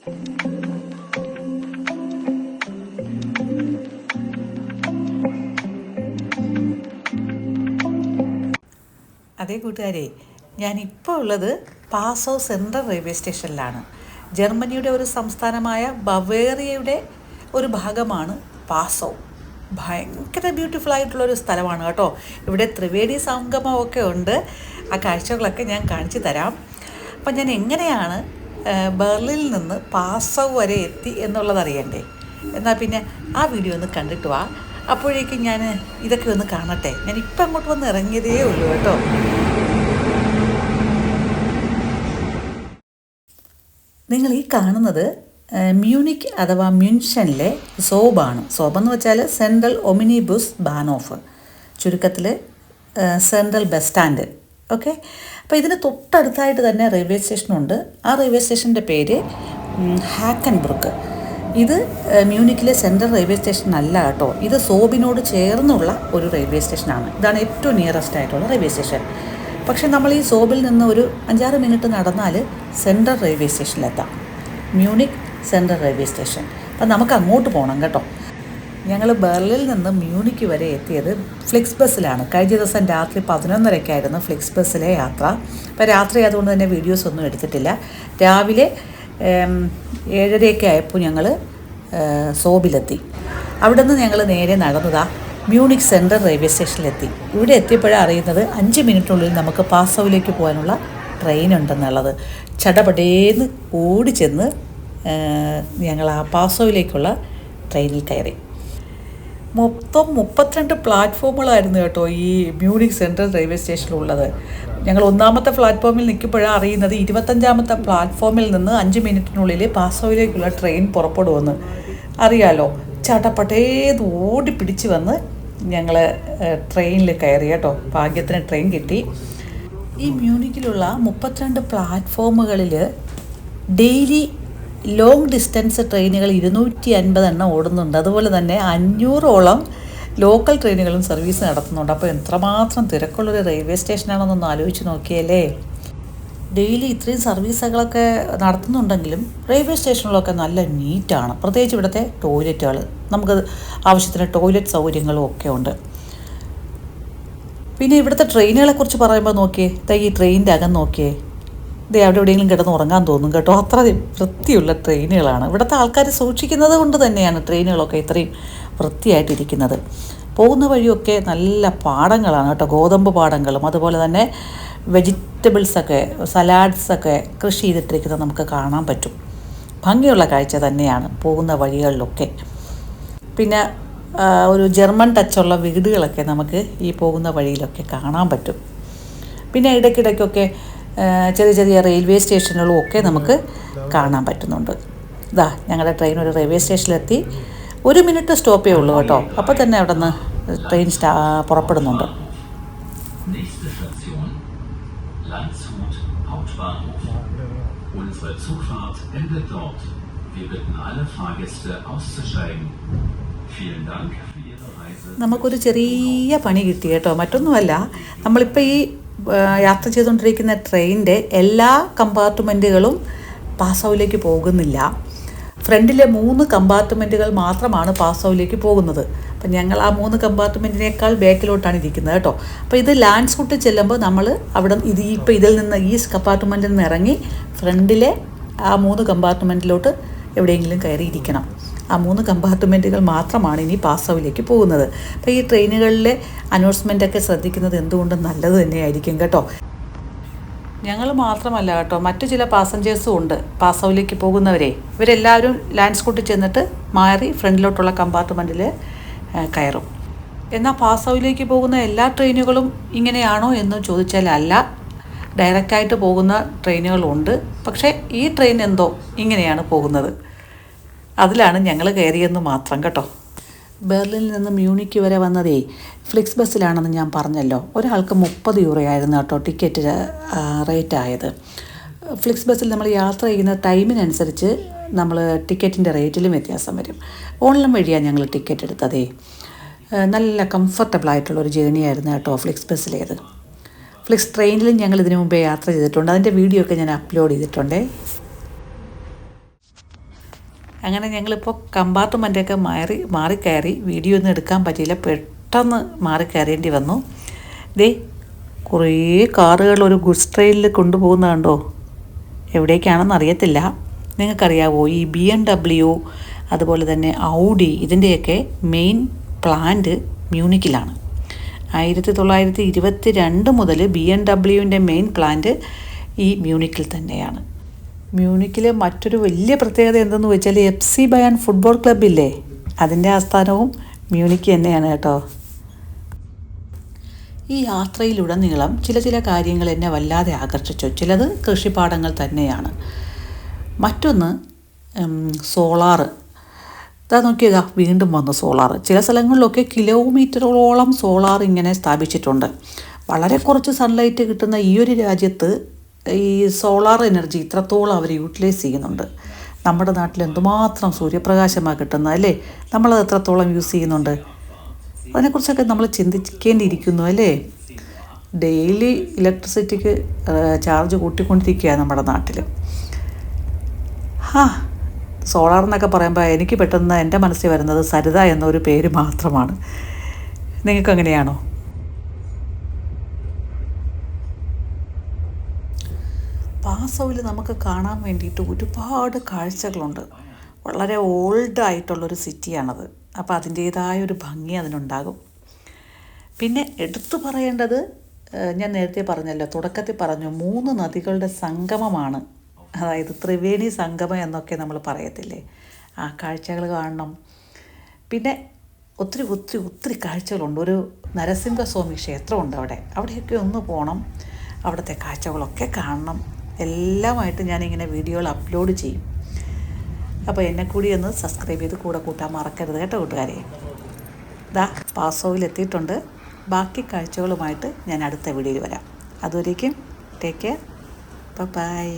അതേ കൂട്ടുകാരെ ഞാനിപ്പോൾ ഉള്ളത് പാസോ സെൻട്രൽ റെയിൽവേ സ്റ്റേഷനിലാണ്. ജർമ്മനിയുടെ ഒരു സംസ്ഥാനമായ ബവേറിയയുടെ ഒരു ഭാഗമാണ് പാസോ. ഭയങ്കര ബ്യൂട്ടിഫുൾ ആയിട്ടുള്ള ഒരു സ്ഥലമാണ് കേട്ടോ. ഇവിടെ ത്രിവേണി സംഗമമൊക്കെ ഉണ്ട്. ആ കാഴ്ചകളൊക്കെ ഞാൻ കാണിച്ചു തരാം. അപ്പം ഞാൻ എങ്ങനെയാണ് ബെർലിനിൽ നിന്ന് പാസവ് വരെ എത്തി എന്നുള്ളതറിയണ്ടേ എന്നാൽ പിന്നെ ആ വീഡിയോ ഒന്ന് കണ്ടിട്ട് വാ. അപ്പോഴേക്കും ഞാൻ ഇതൊക്കെ ഒന്ന് കാണട്ടെ. ഞാൻ ഇപ്പം അങ്ങോട്ട് വന്ന് ഇറങ്ങിയതേ ഉള്ളൂ കേട്ടോ. നിങ്ങൾ ഈ കാണുന്നത് മ്യൂണിക് അഥവാ മ്യൂൻഷനിലെ സോബാണ്. സോബ് എന്ന് വെച്ചാൽ സെൻട്രൽ ഒമിനി ബുസ് ബാനോഫ് ചുരുക്കത്തിൽ സെൻട്രൽ ബസ് സ്റ്റാൻഡ്. ഓക്കെ അപ്പോൾ ഇതിന് തൊട്ടടുത്തായിട്ട് തന്നെ റെയിൽവേ സ്റ്റേഷനുണ്ട് ആ റെയിൽവേ സ്റ്റേഷന്റെ പേര് ഹാക്കൻബ്രുക്ക് ഇത് മ്യൂണിക്കിലെ സെൻട്രൽ റെയിൽവേ സ്റ്റേഷൻ അല്ല കേട്ടോ. ഇത് സോബിനോട് ചേർന്നുള്ള ഒരു റെയിൽവേ സ്റ്റേഷനാണ് ഇതാണ് ഏറ്റവും നിയറസ്റ്റ് ആയിട്ടുള്ള റെയിൽവേ സ്റ്റേഷൻ പക്ഷെ നമ്മൾ ഈ സോബിൽ നിന്ന് ഒരു അഞ്ചാറ് മിനിറ്റ് നടന്നാൽ സെൻട്രൽ റെയിൽവേ സ്റ്റേഷനിലെത്താം മ്യൂണിക് സെൻട്രൽ റെയിൽവേ സ്റ്റേഷൻ അപ്പം നമുക്ക് അങ്ങോട്ട് പോകണം കേട്ടോ. ഞങ്ങൾ ബെർലിൽ നിന്ന് മ്യൂണിക്ക് വരെ എത്തിയത് ഫ്ലിക്സ് ബസ്സിലാണ്. കഴിഞ്ഞ ദിവസം രാത്രി പതിനൊന്നരയ്ക്കായിരുന്നു ഫ്ലിക്സ് ബസ്സിലെ യാത്ര. അപ്പോൾ രാത്രി അതുകൊണ്ട് തന്നെ വീഡിയോസ് ഒന്നും എടുത്തിട്ടില്ല. രാവിലെ ഏഴരയൊക്കെ ആയപ്പോൾ ഞങ്ങൾ സോബിലെത്തി. അവിടെ നിന്ന് ഞങ്ങൾ നേരെ നടന്നതാ മ്യൂണിക് സെൻട്രൽ റെയിൽവേ സ്റ്റേഷനിലെത്തി. ഇവിടെ എത്തിയപ്പോഴാണ് അറിയുന്നത് അഞ്ച് മിനിറ്റിനുള്ളിൽ നമുക്ക് പാസോവിലേക്ക് പോകാനുള്ള ട്രെയിൻ ഉണ്ടെന്നുള്ളത് ചടപടേന്ന് ഓടി ചെന്ന് ഞങ്ങൾ ആ പാസോവിലേക്കുള്ള ട്രെയിനിൽ കയറി. മൊത്തം മുപ്പത്തിരണ്ട് പ്ലാറ്റ്ഫോമുകളായിരുന്നു കേട്ടോ ഈ മ്യൂണിക് സെൻട്രൽ റെയിൽവേ സ്റ്റേഷനിലുള്ളത്. ഞങ്ങൾ ഒന്നാമത്തെ പ്ലാറ്റ്ഫോമിൽ നിൽക്കുമ്പോഴാണ് അറിയുന്നത് ഇരുപത്തഞ്ചാമത്തെ പ്ലാറ്റ്ഫോമിൽ നിന്ന് അഞ്ച് മിനിറ്റിനുള്ളിൽ പാസോയിലേക്കുള്ള ട്രെയിൻ പുറപ്പെടുമെന്ന്. അറിയാലോ ചാട്ടപ്പട്ടേത് ഓടി പിടിച്ച് വന്ന് ഞങ്ങൾ ട്രെയിനിൽ കയറി കേട്ടോ. ഭാഗ്യത്തിന് ട്രെയിൻ കിട്ടി. ഈ മ്യൂണിക്കിലുള്ള മുപ്പത്തിരണ്ട് പ്ലാറ്റ്ഫോമുകളിൽ ഡെയിലി ലോങ് ഡിസ്റ്റൻസ് ട്രെയിനുകൾ ഇരുന്നൂറ്റി അൻപത് എണ്ണം ഓടുന്നുണ്ട്. അതുപോലെ തന്നെ അഞ്ഞൂറോളം ലോക്കൽ ട്രെയിനുകളും സർവീസ് നടത്തുന്നുണ്ട്. അപ്പോൾ എത്രമാത്രം തിരക്കുള്ളൊരു റെയിൽവേ സ്റ്റേഷനാണെന്നൊന്ന് ആലോചിച്ച് നോക്കിയല്ലേ? ഡെയിലി ഇത്രയും സർവീസുകളൊക്കെ നടത്തുന്നുണ്ടെങ്കിലും റെയിൽവേ സ്റ്റേഷനുകളൊക്കെ നല്ല നീറ്റാണ് പ്രത്യേകിച്ച് ഇവിടുത്തെ ടോയ്ലറ്റുകൾ നമുക്ക് ആവശ്യത്തിന് ടോയ്ലറ്റ് സൗകര്യങ്ങളും ഒക്കെ ഉണ്ട്. പിന്നെ ഇവിടുത്തെ ട്രെയിനുകളെക്കുറിച്ച് പറയുമ്പോൾ നോക്കിയേ ഈ ട്രെയിനിന്റെ അകം നോക്കിയേ. ദേ അവിടെ എവിടെയെങ്കിലും കിടന്ന് ഉറങ്ങാൻ തോന്നും കേട്ടോ. അത്ര വൃത്തിയുള്ള ട്രെയിനുകളാണ്. ഇവിടുത്തെ ആൾക്കാർ സൂക്ഷിക്കുന്നത് കൊണ്ട് തന്നെയാണ് ട്രെയിനുകളൊക്കെ ഇത്രയും വൃത്തിയായിട്ടിരിക്കുന്നത്. പോകുന്ന വഴിയൊക്കെ നല്ല പാടങ്ങളാണ് കേട്ടോ. ഗോതമ്പ് പാടങ്ങളും അതുപോലെ തന്നെ വെജിറ്റബിൾസൊക്കെ സലാഡ്സൊക്കെ കൃഷി ചെയ്തിട്ടിരിക്കുന്നത് നമുക്ക് കാണാൻ പറ്റും. ഭംഗിയുള്ള കാഴ്ച തന്നെയാണ് പോകുന്ന വഴികളിലൊക്കെ. പിന്നെ ഒരു ജർമ്മൻ ടച്ചുള്ള വീടുകളൊക്കെ നമുക്ക് ഈ പോകുന്ന വഴിയിലൊക്കെ കാണാൻ പറ്റും. പിന്നെ ഇടയ്ക്കിടയ്ക്കൊക്കെ ചെറിയ ചെറിയ റെയിൽവേ സ്റ്റേഷനുകളും ഒക്കെ നമുക്ക് കാണാൻ പറ്റുന്നുണ്ട്. ഇതാ ഞങ്ങളുടെ ട്രെയിൻ ഒരു റെയിൽവേ സ്റ്റേഷനിലെത്തി. ഒരു മിനിറ്റ് സ്റ്റോപ്പേ ഉള്ളൂ കേട്ടോ. അപ്പോൾ തന്നെ അവിടെ നിന്ന് ട്രെയിൻ സ്റ്റാ പുറപ്പെടുന്നുണ്ട്. നമുക്കൊരു ചെറിയ പണി കിട്ടി കേട്ടോ. മറ്റൊന്നുമല്ല. നമ്മളിപ്പോൾ ഈ യാത്ര ചെയ്തുകൊണ്ടിരിക്കുന്ന ട്രെയിനിന്റെ എല്ലാ കമ്പാർട്ട്മെന്റുകളും പാസൗവിലേക്ക് പോകുന്നില്ല. ഫ്രണ്ടിലെ മൂന്ന് കമ്പാർട്ട്മെന്റുകൾ മാത്രമാണ് പാസൗവിലേക്ക് പോകുന്നത്. അപ്പം ഞങ്ങൾ ആ മൂന്ന് കമ്പാർട്ട്മെന്റിനേക്കാൾ ബാക്കിലോട്ടാണ് ഇരിക്കുന്നത് കേട്ടോ. അപ്പോൾ ഇത് ലാൻഡ് സൂട്ട് ചെല്ലുമ്പോൾ നമ്മൾ അവിടെ ഇത് ഇപ്പോൾ ഇതിൽ നിന്ന് ഈ കമ്പാർട്ട്മെന്റിൽ നിന്ന് ഇറങ്ങി ഫ്രണ്ടിലെ ആ മൂന്ന് കമ്പാർട്ട്മെന്റിലോട്ട് എവിടെയെങ്കിലും കയറി ഇരിക്കണം ആ മൂന്ന് കമ്പാർട്ട്മെന്റുകൾ മാത്രമാണ് ഇനി പാസൗവിലേക്ക് പോകുന്നത്. അപ്പോൾ ഈ ട്രെയിനുകളിലെ അനൗൺസ്മെന്റൊക്കെ ശ്രദ്ധിക്കുന്നത് എന്തുകൊണ്ടും നല്ലത് തന്നെയായിരിക്കും കേട്ടോ? ഞങ്ങൾ മാത്രമല്ല കേട്ടോ മറ്റു ചില പാസഞ്ചേഴ്സും ഉണ്ട് പാസൗവിലേക്ക് പോകുന്നവരെ. ഇവരെല്ലാവരും ലാൻഡ് സ്കൂട്ടിൽ ചെന്നിട്ട് മാറി ഫ്രണ്ടിലോട്ടുള്ള കമ്പാർട്ട്മെന്റിൽ കയറും. എന്നാൽ പാസൗവിലേക്ക് പോകുന്ന എല്ലാ ട്രെയിനുകളും ഇങ്ങനെയാണോ എന്ന് ചോദിച്ചാൽ അല്ല ഡയറക്റ്റായിട്ട് പോകുന്ന ട്രെയിനുകളുണ്ട് പക്ഷേ ഈ ട്രെയിൻ എന്തോ ഇങ്ങനെയാണ് പോകുന്നത്. അതിലാണ് ഞങ്ങൾ കയറിയെന്ന് മാത്രം കേട്ടോ. ബെർലിനിൽ നിന്ന് മ്യൂണിക്ക് വരെ വന്നതേ ഫ്ലിക്സ് ബസ്സിലാണെന്ന് ഞാൻ പറഞ്ഞല്ലോ. ഒരാൾക്ക് മുപ്പത് യൂറോ ആയിരുന്നു കേട്ടോ ടിക്കറ്റ് റേറ്റ് ആയത് ഫ്ലിക്സ് ബസ്സിൽ നമ്മൾ യാത്ര ചെയ്യുന്ന ടൈമിനനുസരിച്ച് നമ്മൾ ടിക്കറ്റിന്റെ റേറ്റിലും വ്യത്യാസം വരും. ഓൺലൈൻ വഴിയാണ് ഞങ്ങൾ ടിക്കറ്റ് എടുത്തതേ. നല്ല കംഫർട്ടബിൾ ആയിട്ടുള്ള ഒരു ജേണി ആയിരുന്നു കേട്ടോ ഫ്ലിക്സ് ബസ്സിലേത്. ഫ്ലിക്സ് ട്രെയിനിലും ഞങ്ങൾ ഇതിനു മുമ്പേ യാത്ര ചെയ്തിട്ടുണ്ട്. അതിന്റെ വീഡിയോ ഒക്കെ ഞാൻ അപ്ലോഡ് ചെയ്തിട്ടുണ്ടേ. അങ്ങനെ ഞങ്ങളിപ്പോൾ കമ്പാർട്ട്മെന്റൊക്കെ മാറി മാറിക്കയറി വീഡിയോ ഒന്നും എടുക്കാൻ പറ്റിയില്ല. പെട്ടെന്ന് മാറിക്കയറേണ്ടി വന്നു. ദേ കുറേ കാറുകൾ ഒരു ഗുഡ്സ് ട്രെയിനിൽ കൊണ്ടുപോകുന്ന കണ്ടോ എവിടേക്കാണെന്ന് അറിയത്തില്ല. നിങ്ങൾക്കറിയാവോ ഈ ബി എം ഡബ്ല്യു അതുപോലെ തന്നെ ഔഡി ഇതിന്റെയൊക്കെ മെയിൻ പ്ലാന്റ് മ്യൂണിക്കിലാണ്. ആയിരത്തി തൊള്ളായിരത്തി ഇരുപത്തി രണ്ട് മുതൽ ബി എം ഡബ്ല്യുവിന്റെ മെയിൻ പ്ലാന്റ് ഈ മ്യൂണിക്കിൽ തന്നെയാണ്. മ്യൂണിക്കിലെ മറ്റൊരു വലിയ പ്രത്യേകത എന്തെന്ന് വെച്ചാൽ എഫ് സി ബയാൻ ഫുട്ബോൾ ക്ലബില്ലേ? അതിന്റെ ആസ്ഥാനവും മ്യൂണിക്ക് തന്നെയാണ് കേട്ടോ. ഈ യാത്രയിലുടനീളം ചില ചില കാര്യങ്ങൾ എന്നെ വല്ലാതെ ആകർഷിച്ചു. ചിലത് കൃഷിപ്പാടങ്ങൾ തന്നെയാണ്. മറ്റൊന്ന് സോളാറ്. ഇതാ നോക്കിയതാ വീണ്ടും വന്നു സോളാർ ചില സ്ഥലങ്ങളിലൊക്കെ കിലോമീറ്ററോളം സോളാർ ഇങ്ങനെ സ്ഥാപിച്ചിട്ടുണ്ട്. വളരെ കുറച്ച് സൺലൈറ്റ് കിട്ടുന്ന ഈ ഒരു രാജ്യത്ത് ഈ സോളാർ എനർജി ഇത്രത്തോളം അവർ യൂട്ടിലൈസ് ചെയ്യുന്നുണ്ട്. നമ്മുടെ നാട്ടിൽ എന്തുമാത്രം സൂര്യപ്രകാശമാണ് കിട്ടുന്നത് അല്ലേ? നമ്മളത് എത്രത്തോളം യൂസ് ചെയ്യുന്നുണ്ട്? അതിനെക്കുറിച്ചൊക്കെ നമ്മൾ ചിന്തിക്കേണ്ടിയിരിക്കുന്നു അല്ലേ? ഡെയിലി ഇലക്ട്രിസിറ്റിക്ക് ചാർജ് കൂട്ടിക്കൊണ്ടിരിക്കുകയാണ് നമ്മുടെ നാട്ടിൽ. ഹാ സോളാർ എന്നൊക്കെ പറയുമ്പോൾ എനിക്ക് പെട്ടെന്ന് എന്റെ മനസ്സിൽ വരുന്നത് സരിത എന്നൊരു പേര് മാത്രമാണ്. നിങ്ങൾക്ക് അങ്ങനെയാണോ പാസോയിൽ നമുക്ക് കാണാൻ വേണ്ടിയിട്ട് ഒരുപാട് കാഴ്ചകളുണ്ട്. വളരെ ഓൾഡ് ആയിട്ടുള്ളൊരു സിറ്റിയാണത്. അപ്പോൾ അതിന്റേതായ ഒരു ഭംഗി അതിനുണ്ടാകും. പിന്നെ എടുത്തു പറയേണ്ടത് ഞാൻ നേരത്തെ പറഞ്ഞല്ലോ തുടക്കത്തിൽ പറഞ്ഞു മൂന്ന് നദികളുടെ സംഗമമാണ്. അതായത് ത്രിവേണി സംഗമം എന്നൊക്കെ നമ്മൾ പറയത്തില്ലേ? ആ കാഴ്ചകൾ കാണണം. പിന്നെ ഒത്തിരി ഒത്തിരി ഒത്തിരി കാഴ്ചകളുണ്ട്. ഒരു നരസിംഹസ്വാമി ക്ഷേത്രമുണ്ട് അവിടെ. അവിടെയൊക്കെ ഒന്ന് പോകണം അവിടുത്തെ കാഴ്ചകളൊക്കെ കാണണം. എല്ലാമായിട്ട് ഞാനിങ്ങനെ വീഡിയോകൾ അപ്ലോഡ് ചെയ്യും. അപ്പോൾ എന്നെ കൂടി ഒന്ന് സബ്സ്ക്രൈബ് ചെയ്ത് കൂടെ കൂട്ടാൻ മറക്കരുത് കേട്ടോ കൂട്ടുകാരെ. ദാ പാസോയിലെത്തിയിട്ടുണ്ട് ബാക്കി കാഴ്ചകളുമായിട്ട് ഞാൻ അടുത്ത വീഡിയോയിൽ വരാം. അതുവരേക്കും ടേക്ക് കെയർ ബൈ